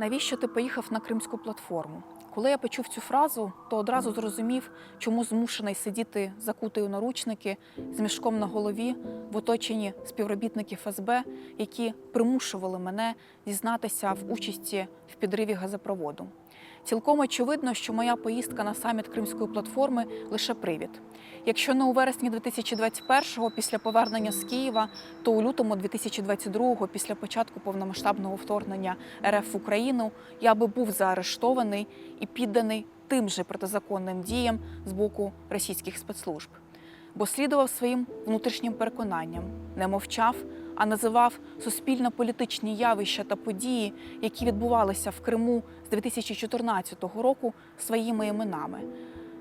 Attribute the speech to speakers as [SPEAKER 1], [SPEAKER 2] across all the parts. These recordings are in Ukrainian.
[SPEAKER 1] Навіщо ти поїхав на кримську платформу? Коли я почув цю фразу, то одразу зрозумів, чому змушений сидіти закутий у наручники з мішком на голові в оточенні співробітників ФСБ, які примушували мене дізнатися в участі в підриві газопроводу. Цілком очевидно, що моя поїздка на саміт Кримської платформи лише привід. Якщо не у вересні 2021-го після повернення з Києва, то у лютому 2022-го, після початку повномасштабного вторгнення РФ в Україну, я би був заарештований і підданий тим же протизаконним діям з боку російських спецслужб, бо слідував своїм внутрішнім переконанням, не мовчав, а називав суспільно-політичні явища та події, які відбувалися в Криму з 2014 року, своїми іменами.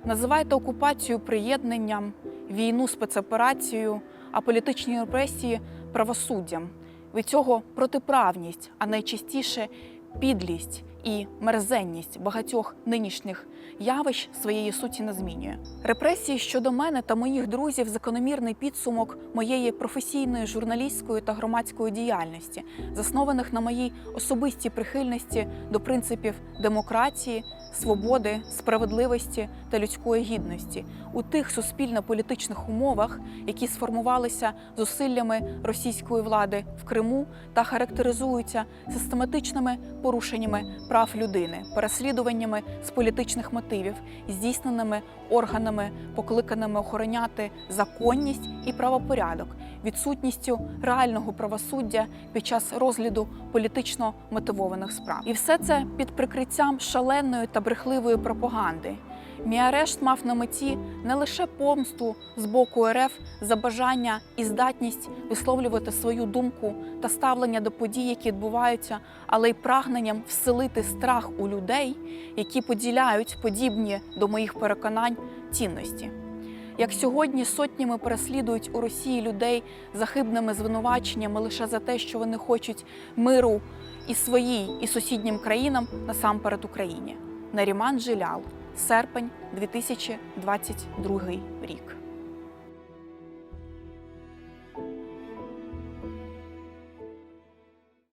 [SPEAKER 1] Називайте окупацію приєднанням, війну спецоперацією, а політичні репресії правосуддям. Від цього протиправність, а найчастіше підлість і мерзенність багатьох нинішніх явищ своєї суті не змінює. Репресії щодо мене та моїх друзів закономірний підсумок моєї професійної журналістської та громадської діяльності, заснованих на моїй особистій прихильності до принципів демократії, свободи, справедливості та людської гідності у тих суспільно-політичних умовах, які сформувалися зусиллями російської влади в Криму та характеризуються систематичними порушеннями прав людини, переслідуваннями з політичних мотивів, здійсненими органами, покликаними охороняти законність і правопорядок, відсутністю реального правосуддя під час розгляду політично мотивованих справ. І все це під прикриттям шаленої та брехливої пропаганди. Мій арешт мав на меті не лише помсту з боку РФ за бажання і здатність висловлювати свою думку та ставлення до подій, які відбуваються, але й прагненням вселити страх у людей, які поділяють подібні до моїх переконань цінності. Як сьогодні сотнями переслідують у Росії людей за хибними звинуваченнями лише за те, що вони хочуть миру і своїй, і сусіднім країнам насамперед Україні. Наріман Жилял, серпень 2022 рік.